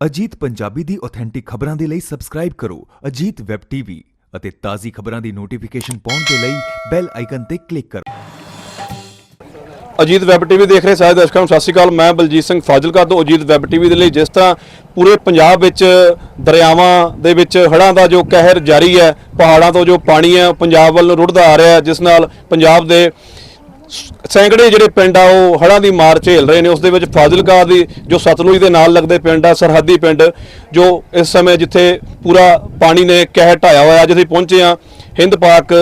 ਅਜੀਤ ਪੰਜਾਬੀ ਦੀ authentic ਖਬਰਾਂ ਦੇ ਲਈ ਸਬਸਕ੍ਰਾਈਬ ਕਰੋ ਅਜੀਤ ਵੈਬ ਟੀਵੀ ਅਤੇ ਤਾਜ਼ੀ ਖਬਰਾਂ ਦੀ ਨੋਟੀਫਿਕੇਸ਼ਨ ਪਾਉਣ ਦੇ ਲਈ ਬੈਲ ਆਈਕਨ ਤੇ ਕਲਿੱਕ ਕਰੋ। ਅਜੀਤ ਵੈਬ ਟੀਵੀ ਦੇਖ ਰਹੇ ਸਾਰੇ ਦਰਸ਼ਕਾਂ ਨੂੰ ਸਤਿ ਸ਼੍ਰੀ ਅਕਾਲ। ਮੈਂ ਬਲਜੀਤ ਸਿੰਘ ਫਾਜ਼ਿਲਕਾ ਤੋਂ ਅਜੀਤ ਵੈਬ ਟੀਵੀ ਦੇ ਲਈ ਜਿਸ ਤਰ੍ਹਾਂ ਪੂਰੇ ਪੰਜਾਬ ਵਿੱਚ ਦਰਿਆਵਾਂ ਦੇ ਵਿੱਚ ਹੜ੍ਹਾਂ ਦਾ ਜੋ ਕਹਿਰ ਜਾਰੀ ਹੈ, ਪਹਾੜਾਂ ਤੋਂ ਜੋ ਪਾਣੀ ਹੈ, ਉਹ ਪੰਜਾਬ ਵੱਲ ਰੁੜਦਾ ਆ ਰਿਹਾ ਜਿਸ ਨਾਲ ਪੰਜਾਬ ਦੇ ਸੈਂਕੜੇ ਜਿਹੜੇ ਪਿੰਡ ਆ, ਉਹ ਹੜ੍ਹਾਂ ਦੀ ਮਾਰ ਝੇਲ ਰਹੇ ਨੇ। ਉਸ ਦੇ ਵਿੱਚ ਫਾਜ਼ਿਲਕਾ ਦੀ, ਜੋ ਸਤਲੁਜ ਦੇ ਨਾਲ ਲੱਗਦੇ ਪਿੰਡ ਆ, ਸਰਹੱਦੀ ਪਿੰਡ, ਜੋ ਇਸ ਸਮੇਂ ਜਿੱਥੇ ਪੂਰਾ ਪਾਣੀ ਨੇ ਕਹਿ ਢਾਇਆ ਹੋਇਆ ਅੱਜ ਅਸੀਂ ਪਹੁੰਚੇ ਆ ਹਿੰਦ ਪਾਕ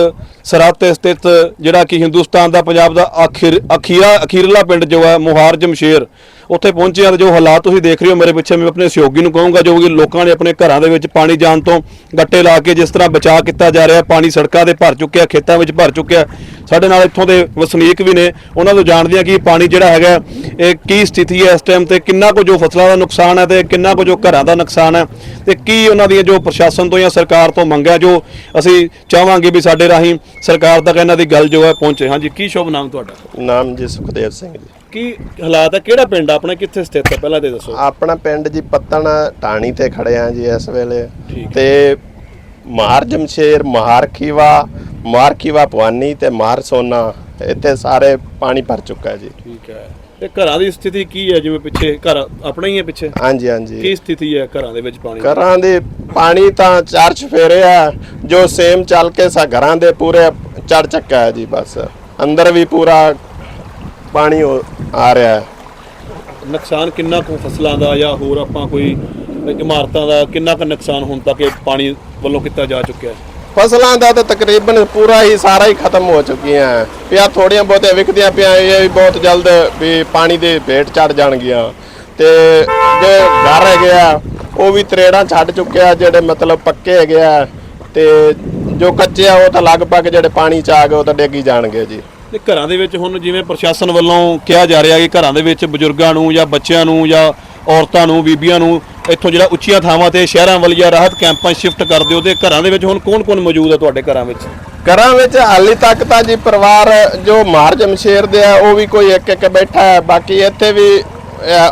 ਸਰਹੱਦ ਤੇ ਸਥਿਤ ਜਿਹੜਾ ਕਿ ਹਿੰਦੁਸਤਾਨ ਦਾ ਪੰਜਾਬ ਦਾ ਆਖਿਰ ਅਖੀਰਾ ਅਖੀਰਲਾ ਪਿੰਡ ਜੋ ਹੈ ਮੁਹਾਰ ਜਮਸ਼ੇਰ, ਉੱਥੇ ਪਹੁੰਚੇ ਆ ਜੋ ਹਾਲਾਤ ਤੁਸੀਂ ਦੇਖ ਰਹੇ ਹੋ ਮੇਰੇ ਪਿੱਛੇ ਮੈਂ ਆਪਣੇ ਸਹਿਯੋਗੀ ਨੂੰ ਕਹੂੰਗਾ ਜੋ ਕਿ ਲੋਕਾਂ ਨੇ ਆਪਣੇ ਘਰਾਂ ਦੇ ਵਿੱਚ ਪਾਣੀ ਜਾਣ ਤੋਂ ਗੱਟੇ ਲਾ ਕੇ ਜਿਸ ਤਰ੍ਹਾਂ ਬਚਾਅ ਕੀਤਾ ਜਾ ਰਿਹਾ, ਪਾਣੀ ਸੜਕਾਂ ਦੇ ਭਰ ਚੁੱਕਿਆ, ਖੇਤਾਂ ਵਿੱਚ ਭਰ ਚੁੱਕਿਆ, ਸਾਡੇ ਨਾਲ ਇੱਥੋਂ ਦੇ ਵਸਨੀਕ ਵੀ ਨੇ, ਉਹਨਾਂ ਤੋਂ ਜਾਣਦੇ ਆ ਕਿ ਪਾਣੀ ਜਿਹੜਾ ਹੈਗਾ, ਇਹ ਕੀ ਸਥਿਤੀ ਹੈ ਇਸ ਟਾਈਮ ਤੇ, ਕਿੰਨਾ ਕੁ ਜੋ ਫਸਲਾਂ ਦਾ ਨੁਕਸਾਨ ਹੈ ਤੇ ਕਿੰਨਾ ਕੁ ਜੋ ਘਰਾਂ ਦਾ ਨੁਕਸਾਨ ਹੈ ਤੇ ਕੀ ਉਹਨਾਂ ਦੀਆਂ ਜੋ ਪ੍ਰਸ਼ਾਸਨ ਤੋਂ ਜਾਂ ਸਰਕਾਰ ਤੋਂ ਮੰਗਿਆ ਜੋ ਅਸੀਂ ਚਾਹਾਂਗੇ ਵੀ ਸਾਡੇ ਰਾਹੀਂ ਸਰਕਾਰ ਤੱਕ ਇਹਨਾਂ ਦੀ ਗੱਲ ਜੋ ਹੈ ਪਹੁੰਚੇ। ਹਾਂਜੀ ਕੀ ਸ਼ੁਭ ਨਾਮ ਤੁਹਾਡਾ? ਨਾਮ ਜੀ ਸੁਖਦੇਵ ਸਿੰਘ ਜੀ। ਕੀ ਹਾਲਾਤ ਹੈ? ਕਿਹੜਾ ਪਿੰਡ ਆਪਣਾ? ਕਿੱਥੇ ਸਥਿਤ ਹੈ? ਪਹਿਲਾਂ ਤੇ ਦੱਸੋ। ਆਪਣਾ ਪਿੰਡ ਜੀ ਪੱਤਣ ਟਾਣੀ ਤੇ ਖੜੇ ਆ ਜੀ ਇਸ ਵੇਲੇ। ਤੇ ਮਾਰ ਜਮਸ਼ੇਰ ਮਾਰ ਖੀਵਾ ਭਵਾਨੀ ਤੇ ਮਾਰ ਸੋਨਾ। ਇੱਥੇ ਸਾਰੇ ਪਾਣੀ ਭਰ ਚੁੱਕਾ ਹੈ ਜੀ। ਠੀਕ ਹੈ। ਤੇ ਘਰਾਂ ਦੀ ਸਥਿਤੀ ਕੀ ਹੈ? ਜਿਵੇਂ ਪਿੱਛੇ ਘਰ ਆਪਣਾ ਹੀ ਹੈ ਪਿੱਛੇ? ਹਾਂਜੀ ਕੀ ਹਾਂਜੀ ਸਥਿਤੀ ਹੈ ਘਰਾਂ ਦੇ ਵਿੱਚ ਪਾਣੀ ਦੀ? ਘਰਾਂ ਦੇ ਪਾਣੀ ਤਾਂ ਚਾਰ ਚਫੇਰੇ ਆ ਜੋ ਸੇਮ ਚੱਲ ਕੇ ਸਾ ਘਰਾਂ ਦੇ ਪੂਰੇ ਚੜ ਚੱਕਾ ਹੈ ਜੀ ਬਸ। ਅੰਦਰ ਵੀ ਪੂਰਾ ਪਾਣੀ ਹੋ- ਆ ਰਿਹਾ ਹੈ। ਨੁਕਸਾਨ ਕਿੰਨਾ ਕੁ ਫਸਲਾਂ ਦਾ ਜਾਂ ਹੋਰ ਆਪਾਂ ਕੋਈ ਇਮਾਰਤਾਂ ਦਾ ਕਿੰਨਾ ਕੁ ਨੁਕਸਾਨ ਹੁਣ ਤੱਕ ਇਹ ਪਾਣੀ ਵੱਲੋਂ ਕੀਤਾ ਜਾ ਚੁੱਕਿਆ ਹੈ? ਫਸਲਾਂ ਦਾ ਤਾਂ ਤਕਰੀਬਨ ਪੂਰਾ ਹੀ ਸਾਰਾ ਹੀ ਖਤਮ ਹੋ ਚੁੱਕੀਆਂ ਹੈ। ਪਿਆ ਥੋੜੀਆਂ ਬਹੁਤੀਆਂ ਵਿਕਦੀਆਂ ਪਿਆ ਇਹ ਵੀ ਬਹੁਤ ਜਲਦ ਵੀ ਪਾਣੀ ਦੇ ਭੇਟ ਚੜ ਜਾਣਗੀਆਂ। ਤੇ ਜੇ ਘਰ ਹੈਗੇ ਆ, ਉਹ ਵੀ ਤਰੇੜਾਂ ਛੱਡ ਚੁੱਕਿਆ ਜਿਹੜੇ ਮਤਲਬ ਪੱਕੇ ਹੈਗੇ ਆ। ਤੇ ਜੋ ਕੱਚੇ ਆ, ਉਹ ਤਾਂ ਲਗਭਗ ਜਿਹੜੇ ਪਾਣੀ ਚ ਆ ਗਏ, ਉਹ ਤਾਂ ਡੇਗੀ ਜਾਣਗੇ ਜੀ। ਤੇ ਘਰਾਂ ਦੇ ਵਿੱਚ ਹੁਣ ਜਿਵੇਂ ਪ੍ਰਸ਼ਾਸਨ ਵੱਲੋਂ ਕਿਹਾ ਜਾ ਰਿਹਾ ਕਿ ਘਰਾਂ ਦੇ ਵਿੱਚ ਬਜ਼ੁਰਗਾਂ ਨੂੰ ਜਾਂ ਬੱਚਿਆਂ ਨੂੰ ਜਾਂ ਔਰਤਾਂ ਨੂੰ, ਬੀਬੀਆਂ ਨੂੰ ਇੱਥੋਂ ਜਿਹੜਾ ਉੱਚੀਆਂ ਥਾਵਾਂ ਤੇ ਸ਼ਹਿਰਾਂ ਵੱਲ ਜਾਂ ਰਾਹਤ ਕੈਂਪਾਂ ਸ਼ਿਫਟ ਕਰ ਦਿਓ ਤੇ ਘਰਾਂ ਦੇ ਵਿੱਚ ਹੁਣ ਕੌਣ-ਕੌਣ ਮੌਜੂਦ ਹੈ ਤੁਹਾਡੇ ਘਰਾਂ ਵਿੱਚ? ਘਰਾਂ ਵਿੱਚ ਹਾਲੀ ਤੱਕ ਤਾਂ ਜੀ ਪਰਿਵਾਰ ਜੋ ਮਾਰ ਜਮਸ਼ੇਰ ਦੇ ਆ, ਉਹ ਵੀ ਕੋਈ ਇੱਕ ਇੱਕ ਬੈਠਾ ਹੈ। ਬਾਕੀ ਇੱਥੇ ਵੀ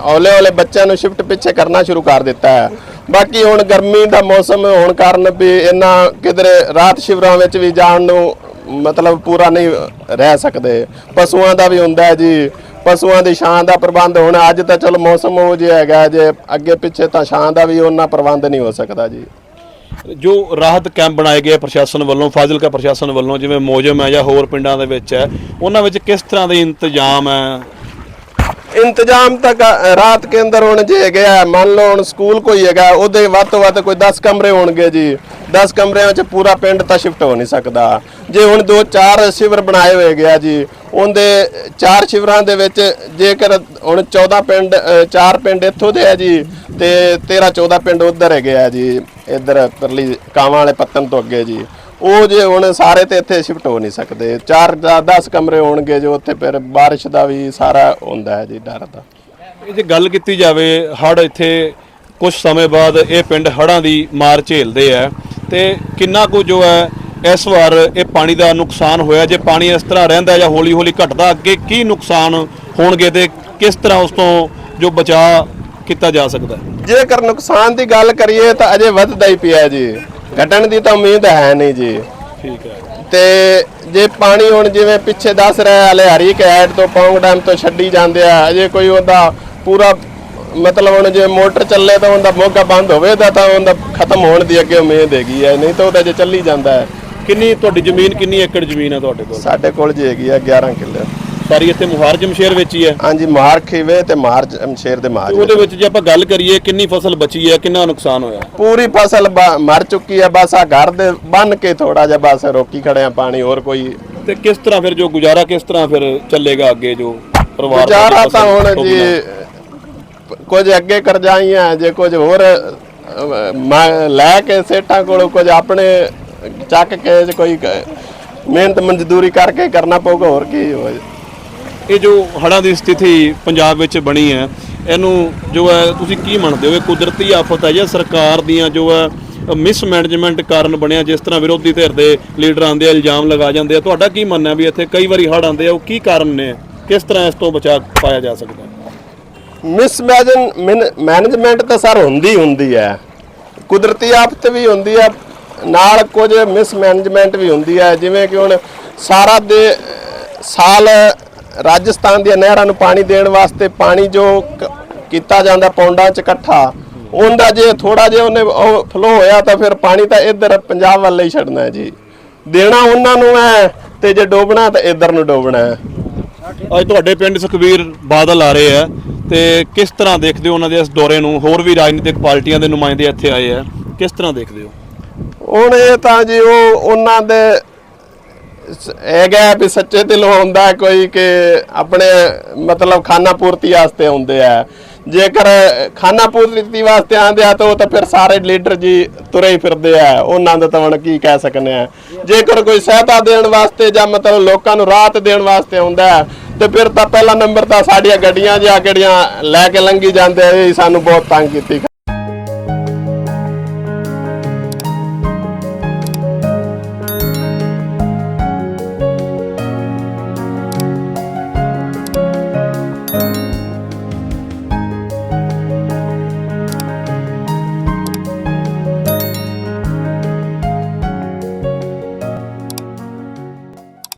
ਹੌਲੇ ਹੌਲੇ ਬੱਚਿਆਂ ਨੂੰ ਸ਼ਿਫਟ ਪਿੱਛੇ ਕਰਨਾ ਸ਼ੁਰੂ ਕਰ ਦਿੱਤਾ ਹੈ। ਬਾਕੀ ਹੁਣ ਗਰਮੀ ਦਾ ਮੌਸਮ ਹੋਣ ਕਾਰਨ ਵੀ ਇਹਨਾਂ ਕਿਧਰੇ ਰਾਤ ਸ਼ਿਵਰਾਂ ਵਿੱਚ ਵੀ ਜਾਣ ਨੂੰ ਮਤਲਬ ਪੂਰਾ ਨਹੀਂ ਰਹਿ ਸਕਦੇ। ਪਸ਼ੂਆਂ ਦਾ ਵੀ ਹੁੰਦਾ ਜੀ। ਪਸ਼ੂਆਂ ਦੀ ਛਾਂ ਦਾ ਪ੍ਰਬੰਧ ਹੁਣ ਅੱਜ ਤਾਂ ਚਲੋ ਮੌਸਮ ਉਹ ਜਿਹਾ ਹੈਗਾ ਜੇ ਅੱਗੇ ਪਿੱਛੇ ਤਾਂ ਛਾਂ ਦਾ ਵੀ ਉਹਨਾਂ ਪ੍ਰਬੰਧ ਨਹੀਂ ਹੋ ਸਕਦਾ ਜੀ। ਜੋ ਰਾਹਤ ਕੈਂਪ ਬਣਾਏ ਗਏ ਪ੍ਰਸ਼ਾਸਨ ਵੱਲੋਂ ਫਾਜ਼ਿਲਕਾ ਪ੍ਰਸ਼ਾਸਨ ਵੱਲੋਂ ਜਿਵੇਂ ਮੋਜਮ ਹੈ ਜਾਂ ਹੋਰ ਪਿੰਡਾਂ ਦੇ ਵਿੱਚ ਹੈ ਉਹਨਾਂ ਵਿੱਚ ਕਿਸ ਤਰ੍ਹਾਂ ਦੇ ਇੰਤਜ਼ਾਮ ਹੈ? ਇੰਤਜ਼ਾਮ ਤੱਕ ਰਾਤ ਕੇ ਅੰਦਰ ਹੁਣ ਜੇ ਹੈਗੇ ਆ ਮੰਨ ਲਓ ਹੁਣ ਸਕੂਲ ਕੋਈ ਹੈਗਾ ਉਹਦੇ ਵੱਧ ਤੋਂ ਵੱਧ ਕੋਈ 10 ਕਮਰੇ ਹੋਣਗੇ ਜੀ। 10 ਕਮਰਿਆਂ 'ਚ ਪੂਰਾ ਪਿੰਡ ਤਾਂ ਸ਼ਿਫਟ ਹੋ ਨਹੀਂ ਸਕਦਾ। ਜੇ ਹੁਣ ਦੋ ਚਾਰ ਸ਼ਿਵਰ ਬਣਾਏ ਹੋਏ ਗਿਆ ਜੀ, ਉਹਦੇ ਚਾਰ ਸ਼ਿਵਰਾਂ ਦੇ ਵਿੱਚ ਜੇਕਰ ਹੁਣ 14 ਪਿੰਡ ਚਾਰ ਪਿੰਡ ਇੱਥੋਂ ਦੇ ਆ ਜੀ, ਤੇ 13 14 ਪਿੰਡ ਉਧਰ ਹੈਗੇ ਆ ਜੀ, ਇੱਧਰ ਪਰਲੀ ਕਾਵਾਂ ਵਾਲੇ ਪੱਤਨ ਤੋਂ ਅੱਗੇ ਜੀ। ਉਹ ਜੇ ਹੁਣ ਸਾਰੇ ਤੇ ਇੱਥੇ ਸ਼ਿਫਟ ਹੋ ਨਹੀਂ ਸਕਦੇ। ਚਾਰ 10 ਕਮਰੇ ਹੋਣਗੇ ਜੋ ਉੱਥੇ ਫਿਰ ਬਾਰਿਸ਼ ਦਾ ਵੀ ਸਾਰਾ ਹੁੰਦਾ ਹੈ ਜੀ, ਡਰ ਦਾ। ਇਹ ਜੇ ਗੱਲ ਕੀਤੀ ਜਾਵੇ ਹੜ ਇੱਥੇ ਕੁਝ ਸਮੇਂ ਬਾਅਦ ਇਹ ਪਿੰਡ ਹੜਾਂ ਦੀ ਮਾਰ ਝੇਲਦੇ ਆ। ਤੇ ਕਿੰਨਾ ਕੁ ਜੋ ਹੈ ਇਸ ਵਾਰ ਇਹ ਪਾਣੀ ਦਾ ਨੁਕਸਾਨ ਹੋਇਆ? ਜੇ ਪਾਣੀ ਇਸ ਤਰ੍ਹਾਂ ਰਹਿੰਦਾ ਜਾਂ ਹੌਲੀ ਹੌਲੀ ਘਟਦਾ ਅੱਗੇ ਕੀ ਨੁਕਸਾਨ ਹੋਣਗੇ ਤੇ ਕਿਸ ਤਰ੍ਹਾਂ ਉਸ ਤੋਂ ਜੋ ਬਚਾਅ ਕੀਤਾ ਜਾ ਸਕਦਾ? ਜੇਕਰ ਨੁਕਸਾਨ ਦੀ ਗੱਲ ਕਰੀਏ ਤਾਂ ਅਜੇ ਵੱਧਦਾ ਹੀ ਪਿਆ ਜੀ। ਘਟਣ ਦੀ ਤਾਂ ਉਮੀਦ ਹੈ ਨਹੀਂ ਜੀ। ਠੀਕ ਹੈ। ਤੇ ਜੇ ਪਾਣੀ ਹੁਣ ਜਿਵੇਂ ਪਿੱਛੇ ਦੱਸ ਰਿਹਾ ਹਲੇ ਹਰੀ ਕੈਟ ਤੋਂ ਪੌਂਗ ਡੈਮ ਤੋਂ ਛੱਡੀ ਜਾਂਦੇ ਆ ਅਜੇ ਕੋਈ ਉਹਦਾ ਪੂਰਾ ਮਤਲਬ ਹੁਣ ਜੇ ਮੋਟਰ ਚੱਲੇ ਤਾਂ ਉਹਦਾ ਮੋਗਾ ਬੰਦ ਹੋਵੇ ਤਾਂ ਤਾਂ ਉਹਦਾ ਖਤਮ ਹੋਣ ਦੀ ਅੱਗੇ ਉਮੀਦ ਹੈਗੀ ਹੈ। ਨਹੀਂ ਤਾਂ ਉਹਦਾ ਜੇ ਚੱਲੀ ਜਾਂਦਾ ਹੈ। ਕਿੰਨੀ ਤੁਹਾਡੀ ਜ਼ਮੀਨ ਕਿੰਨੀ ਏਕੜ ਜ਼ਮੀਨ ਹੈ ਤੁਹਾਡੇ ਕੋਲ? ਸਾਡੇ ਕੋਲ ਜੀ ਹੈਗੀ ਆ 11 ਕਿੱਲੇ। ਸਾਰੀ ਇੱਥੇ ਮੁਹਾਰ ਜਮਸ਼ੇਰ ਵਿੱਚ ਹੀ ਹੈ? ਹਾਂਜੀ ਮਾਰ ਖੀਵੇ ਤੇ ਮਾਰ ਸ਼ੇਰ ਦੇ ਮਾਰ ਉਹਦੇ ਵਿੱਚ ਜੇ ਆਪਾਂ ਗੱਲ ਕਰੀਏ ਕਿੰਨੀ ਫਸਲ ਬਚੀ ਹੈ ਕਿੰਨਾ ਨੁਕਸਾਨ ਹੋਇਆ? ਪੂਰੀ ਫਸਲ ਮਰ ਚੁੱਕੀ ਹੈ ਬਸ ਆ ਘਰ ਦੇ ਬੰਨ ਕੇ ਥੋੜਾ ਜਿਹਾ ਬਸ ਰੋਕੀ ਖੜੇ ਆ ਪਾਣੀ ਹੋਰ ਕੋਈ ਤੇ ਕਿਸ ਤਰ੍ਹਾਂ ਫਿਰ ਜੋ ਗੁਜ਼ਾਰਾ ਕਿਸ ਤਰ੍ਹਾਂ ਫਿਰ ਚੱਲੇਗਾ ਅੱਗੇ ਜੋ ਪਰਿਵਾਰ ਦਾ ਗੁਜ਼ਾਰਾ ਤਾਂ ਹੁਣ ਜੀ। ਕੁਝ ਅੱਗੇ ਕਰਜਾਈਆਂ ਜੇ ਕੁਝ ਹੋਰ ਅਹ, ਲੈ ਕੇ ਸੇਟਾਂ ਕੋਲੋਂ ਕੁਝ ਆਪਣੇ ਚੱਕ ਕੇ ਕੋਈ ਮਿਹਨਤ ਮਜ਼ਦੂਰੀ ਕਰਕੇ ਕਰਨਾ ਪਊਗਾ ਹੋਰ ਕੀ ਹੋਏ। ਇਹ ਜੋ ਹੜ੍ਹਾਂ ਦੀ ਸਥਿਤੀ ਪੰਜਾਬ ਵਿੱਚ ਬਣੀ ਹੈ ਇਹਨੂੰ ਜੋ ਹੈ ਤੁਸੀਂ ਕੀ ਮੰਨਦੇ ਹੋ? ਇਹ ਕੁਦਰਤੀ ਆਫਤ ਹੈ ਜਾਂ ਸਰਕਾਰ ਦੀਆਂ ਜੋ ਹੈ ਮਿਸਮੈਨੇਜਮੈਂਟ ਕਾਰਨ ਬਣਿਆ ਜਿਸ ਤਰ੍ਹਾਂ ਵਿਰੋਧੀ ਧਿਰ ਦੇ ਲੀਡਰ ਆਂਦੇ ਆ ਇਲਜ਼ਾਮ ਲਗਾ ਜਾਂਦੇ ਆ ਤੁਹਾਡਾ ਕੀ ਮੰਨਣਾ ਵੀ ਇੱਥੇ ਕਈ ਵਾਰੀ ਹੜ੍ਹ ਆਉਂਦੇ ਆ ਉਹ ਕੀ ਕਾਰਨ ਨੇ? ਕਿਸ ਤਰ੍ਹਾਂ ਇਸ ਤੋਂ ਬਚਾ ਪਾਇਆ ਜਾ ਸਕਦਾ? ਮਿਸਮੈਜਨ ਮੈਨੇਜਮੈਂਟ ਤਾਂ ਸਰ ਹੁੰਦੀ ਹੁੰਦੀ ਹੈ। ਕੁਦਰਤੀ ਆਫਤ ਵੀ ਹੁੰਦੀ ਹੈ, ਨਾਲ ਕੁਝ ਮਿਸਮੈਨੇਜਮੈਂਟ ਵੀ ਹੁੰਦੀ ਹੈ। ਜਿਵੇਂ ਕਿ ਹੁਣ ਸਾਰਾ ਦੇ, ਸਾਲ ਰਾਜਸਥਾਨ ਦੀਆਂ ਨਹਿਰਾਂ ਨੂੰ ਪਾਣੀ ਦੇਣ ਵਾਸਤੇ ਪਾਣੀ ਜੋ ਕੀਤਾ ਜਾਂਦਾ ਪੌਂਡਾਂ 'ਚ ਇਕੱਠਾ, ਉਹਦਾ ਜੇ ਥੋੜਾ ਜਿਹਾ ਉਹਨੇ ਫਲੋ ਹੋਇਆ ਤਾਂ ਫਿਰ ਪਾਣੀ ਤਾਂ ਇੱਧਰ ਪੰਜਾਬ ਵੱਲ ਹੀ ਛੱਡਣਾ ਹੈ ਜੀ। ਦੇਣਾ ਉਹਨਾਂ ਨੂੰ ਹੈ ਤੇ ਜੇ ਡੋਬਣਾ ਤਾਂ ਇੱਧਰ ਨੂੰ ਡੋਬਣਾ ਹੈ। ਅੱਜ ਤੁਹਾਡੇ ਪਿੰਡ ਸੁਖਬੀਰ ਬਾਦਲ ਆ ਰਹੇ ਆ ਤੇ ਕਿਸ ਤਰ੍ਹਾਂ ਦੇਖਦੇ ਹੋ ਉਹਨਾਂ ਦੇ ਇਸ ਦੌਰੇ ਨੂੰ? ਹੋਰ ਵੀ ਰਾਜਨੀਤਿਕ ਪਾਰਟੀਆਂ ਦੇ ਨੁਮਾਇੰਦੇ ਇੱਥੇ ਆਏ ਆ। ਕਿਸ ਤਰ੍ਹਾਂ ਦੇਖਦੇ ਹੋ? ਹੁਣ ਇਹ ਤਾਂ ਜੀ ਉਹ ਉਹਨਾਂ ਦੇ ਸ- ਹੈਗਾ ਵੀ ਸੱਚੇ ਦਿਲੋਂ ਹੁੰਦਾ ਕੋਈ ਕਿ ਆਪਣੇ ਮਤਲਬ ਖਾਨਾ ਪੂਰਤੀ ਵਾਸਤੇ ਆਉਂਦੇ ਆ। ਜੇਕਰ ਖਾਨਾ ਪੂਰਤੀ ਵਾਸਤੇ ਆਉਂਦੇ ਆ ਤਾਂ ਉਹ ਤਾਂ ਫਿਰ ਸਾਰੇ ਲੀਡਰ ਜੀ ਤੁਰੇ ਹੀ ਫਿਰਦੇ ਆ। ਉਹਨਾਂ ਦਾ ਤਾਂ ਹੁਣ ਕੀ ਕਹਿ ਸਕਨੇ ਆ। ਜੇਕਰ ਕੋਈ ਸਹਾਇਤਾ ਦੇਣ ਵਾਸਤੇ ਜਾਂ ਮਤਲਬ ਲੋਕਾਂ ਨੂੰ ਰਾਹਤ ਦੇਣ ਵਾਸਤੇ ਆਉਂਦਾ ਹੈ, ਤੇ ਫਿਰ ਤਾਂ ਪਹਿਲਾ ਨੰਬਰ ਤਾਂ ਸਾਡੀਆਂ ਗੱਡੀਆਂ ਜਾਂ ਕਿਹੜੀਆਂ ਲੈ ਕੇ ਲੰਗੀ ਜਾਂਦੇ ਆ, ਇਹ ਸਾਨੂੰ ਬਹੁਤ ਤੰਗ ਕੀਤੀ